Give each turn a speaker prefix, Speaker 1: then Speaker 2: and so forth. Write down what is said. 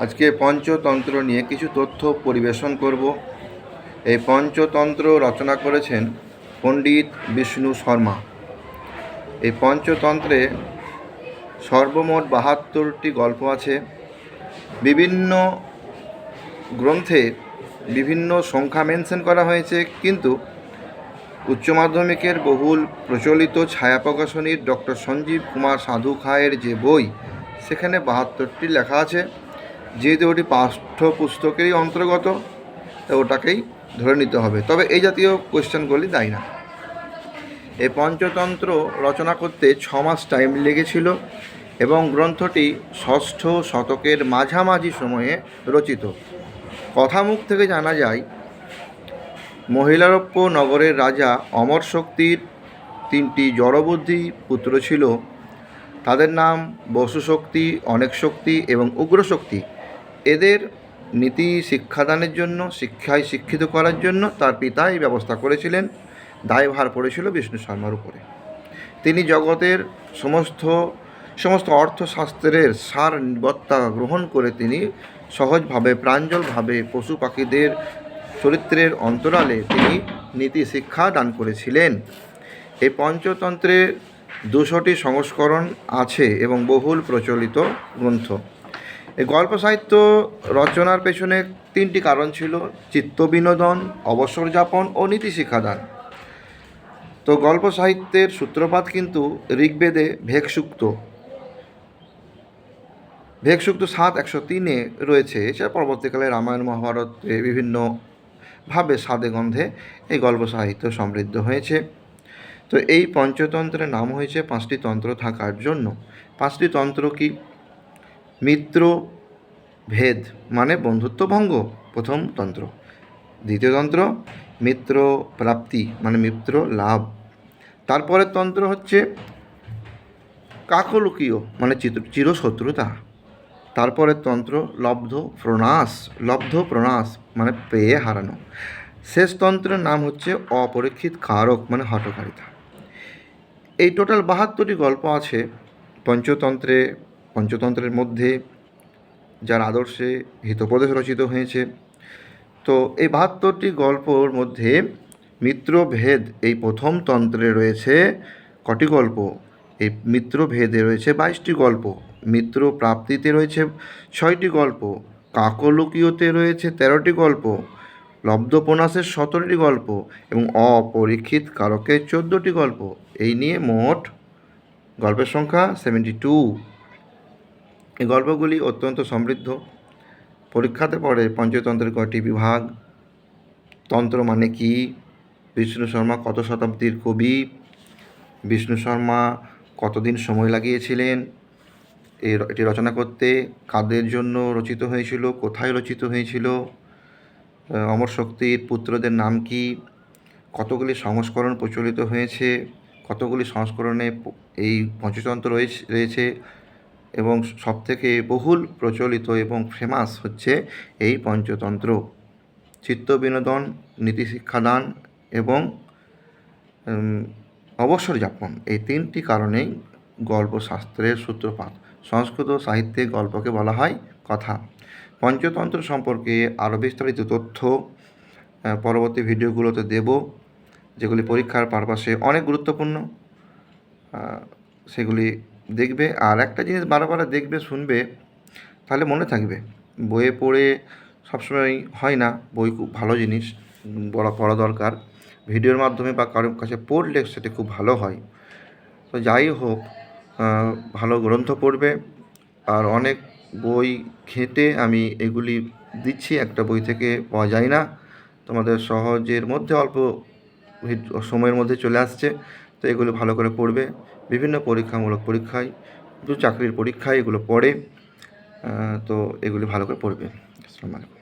Speaker 1: আজকে পঞ্চতন্ত্র নিয়ে কিছু তথ্য পরিবেশন করব। এই পঞ্চতন্ত্র রচনা করেছেন পণ্ডিত বিষ্ণু শর্মা। এই পঞ্চতন্ত্রে সর্বমোট বাহাত্তরটি গল্প আছে। বিভিন্ন গ্রন্থে বিভিন্ন সংখ্যা মেনশন করা হয়েছে, কিন্তু উচ্চ মাধ্যমিকের বহুল প্রচলিত ছায়া প্রকাশনীর ডক্টর সঞ্জীব কুমার সাধু খায়ের যে বই, সেখানে বাহাত্তরটি লেখা আছে। যেহেতু ওটি পাঠ্যপুস্তকেরই অন্তর্গত ওটাকেই ধরে নিতে হবে। তবে এই জাতীয় কোয়েশ্চেনগুলি দেয় না। এই পঞ্চতন্ত্র রচনা করতে ছ মাস টাইম লেগেছিল এবং গ্রন্থটি ষষ্ঠ শতকের মাঝামাঝি সময়ে রচিত। কথামুখ থেকে জানা যায় মহিলারপ্য নগরের রাজা অমর শক্তির তিনটি জড়বুদ্ধি পুত্র ছিল। তাদের নাম বসুশক্তি, অনেক শক্তি এবং উগ্র শক্তি এদের নীতি শিক্ষাদানের জন্য, শিক্ষায় শিক্ষিত করার জন্য তার পিতা এই ব্যবস্থা করেছিলেন। দায়ভার পড়েছিল বিষ্ণু শর্মার উপরে। তিনি জগতের সমস্ত সমস্ত অর্থশাস্ত্রের সার বত্তা গ্রহণ করে তিনি সহজভাবে, প্রাঞ্জলভাবে পশু পাখিদের চরিত্রের অন্তরালে তিনি নীতি শিক্ষা দান করেছিলেন। এই পঞ্চতন্ত্রের দুশোটি সংস্করণ আছে এবং বহুল প্রচলিত গ্রন্থ। এই গল্প সাহিত্য রচনার পেছনে তিনটি কারণ ছিল, চিত্ত বিনোদন, অবসর যাপন ও নীতি শিক্ষাদান। তো গল্প সাহিত্যের সূত্রপাত কিন্তু ঋগ্বেদে ভেকসুক্ত। ভেকসুক্ত সাত একশো তিনে রয়েছে এছাড়া পরবর্তীকালে রামায়ণ মহাভারতে বিভিন্নভাবে স্বাদে গন্ধে এই গল্প সাহিত্য সমৃদ্ধ হয়েছে। তো এই পঞ্চতন্ত্রের নাম হয়েছে পাঁচটি তন্ত্র থাকার জন্য। পাঁচটি তন্ত্র কি? মিত্র ভেদ মানে বন্ধুত্ব ভঙ্গ, প্রথম তন্ত্র। দ্বিতীয় তন্ত্র মিত্র প্রাপ্তি মানে মিত্র লাভ। তারপরের তন্ত্র হচ্ছে কাকলুকীয় মানে চিরশত্রুতা। তারপরের তন্ত্র, লব্ধ প্রণাস লব্ধ প্রণাস মানে পেয়ে হারানো। শেষ তন্ত্রের নাম হচ্ছে অপরীক্ষিত কারক মানে হটকারিতা এই টোটাল বাহাত্তরটি গল্প আছে পঞ্চতন্ত্রে পঞ্চতন্ত্রের মধ্যে যার আদর্শে হিতোপদেশ রচিত হয়েছে। তো এই বাহাত্তরটি গল্পর মধ্যে মিত্রভেদ এই প্রথম তন্ত্রে রয়েছে কটি গল্প? এই মিত্রভেদে রয়েছে বাইশটি গল্প। মিত্র প্রাপ্তিতে রয়েছে ছয়টি গল্প। কাকলুকীয়তে রয়েছে তেরোটি গল্প। লব্ধপনাসের সতেরোটি গল্প এবং অপরীক্ষিত কারকের চোদ্দোটি গল্প। এই নিয়ে মোট গল্পের সংখ্যা সেভেন্টি টু এই গল্পগুলি অত্যন্ত সমৃদ্ধ। পরীক্ষাতে পড়ে পঞ্চতন্ত্রের কয়টি বিভাগ, তন্ত্র মানে কি, বিষ্ণু শর্মা কত শতাব্দীর কবি, বিষ্ণু শর্মা কতদিন সময় লাগিয়েছিলেন এটি রচনা করতে কাদের জন্য রচিত হয়েছিল, কোথায় রচিত হয়েছিল অমর শক্তির পুত্রদের নাম কি, কতগুলি সংস্করণ প্রচলিত হয়েছে, কতগুলি সংস্করণে এই পঞ্চতন্ত্র রয়েছে এবং সবথেকে বহুল প্রচলিত এবং ফেমাস হচ্ছে এই পঞ্চতন্ত্র। চিত্ত বিনোদন, নীতি শিক্ষাদান এবং অবসর যাপন এই তিনটি কারণেই গল্পশাস্ত্রের সূত্রপাত। সংস্কৃত সাহিত্যে গল্পকে বলা হয় কথা। পঞ্চতন্ত্র সম্পর্কে আরও বিস্তারিত তথ্য পরবর্তী ভিডিওগুলোতে দেব, যেগুলি পরীক্ষার পারপাসে অনেক গুরুত্বপূর্ণ। সেগুলি দেখবে আর একটা জিনিস বারে বারে দেখবে শুনবে তাহলে মনে থাকবে। বইয়ে পড়ে সবসময় হয় না বই খুব ভালো জিনিস উম, পড়া দরকার। ভিডিওর মাধ্যমে বা কারোর কাছে পড়লে সেটা খুব ভালো হয়। তো যাই হোক ভালো গ্রন্থ পড়বে আর অনেক বই ঘেঁটে আমি এগুলি দিচ্ছি একটা বই থেকে পাওয়া যায় না। তোমাদের সহজের মধ্যে অল্প সময়ের মধ্যে চলে আসছে। তো এগুলো ভালো করে পড়বে। বিভিন্ন পরীক্ষামূলক পরীক্ষায়, চাকরির পরীক্ষায় এগুলো পড়ে তো এগুলি ভালো করে পড়বে। আসসালামু আলাইকুম।